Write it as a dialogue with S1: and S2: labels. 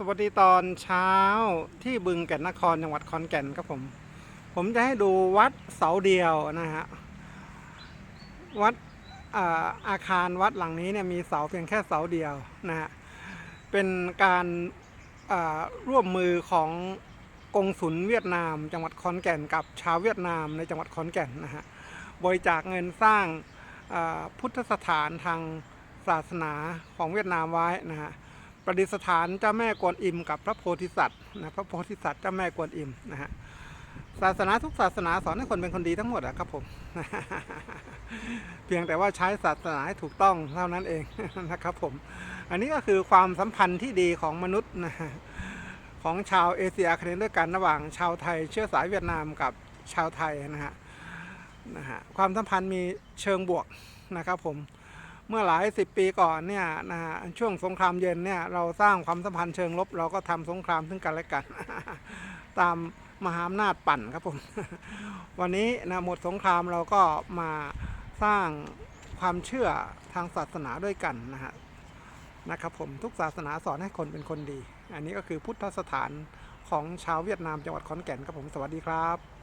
S1: สวัสดีตอนเช้าที่บึงแก่นนครจังหวัดขอนแก่นครับผม ผมจะให้ดูวัดเสาเดียวนะฮะวัดอาอาคารวัดหลังนี้เนี่ยมีเสาเพียงแค่เสาเดียวนะฮะเป็นการาร่วมมือของกงสุลเวียดนาม จังหวัดขอนแก่นกับชาวเวียดนามในจังหวัดขอนแก่นนะฮะบริจาคเงินสร้างาพุทธสถานทางศาสนาของเวียดนามไว้นะฮะ ประดิษฐานเจ้าแม่กวนอิมกับพระโพธิสัตว์นะพระโพธิสัตว์เจ้าแม่กวนอิมนะฮะศาสนาทุกศาสนาสอนให้คนเป็นคนดีทั้งหมดอะครับผม เพียงแต่ว่าใช้ศาสนาให้ถูกต้องเท่านั้นเองนะครับผม อันนี้ก็คือความสัมพันธ์ที่ดีของมนุษย์นะของชาวเอเชียอาคเนด้วยกันระหว่างชาวไทยเชื้อสายเวียดนามกับชาวไทยนะฮะนะฮะความสัมพันธ์มีเชิงบวกนะครับผม เมื่อหลายสิบปีก่อนเนี่ยนะฮะช่วงสงครามเย็นเนี่ยเราสร้างความสัมพันธ์เชิงลบ เราก็ทำสงครามซึ่งกันและกัน ตามมหาอำนาจปั่นครับผม วันนี้นะหมดสงครามเราก็มาสร้างความเชื่อทางศาสนาด้วยกันนะฮะนะครับผมทุกศาสนาสอนให้คนเป็นคนดี อันนี้ก็คือพุทธสถานของชาวเวียดนามจังหวัดขอนแก่นครับผมสวัสดีครับ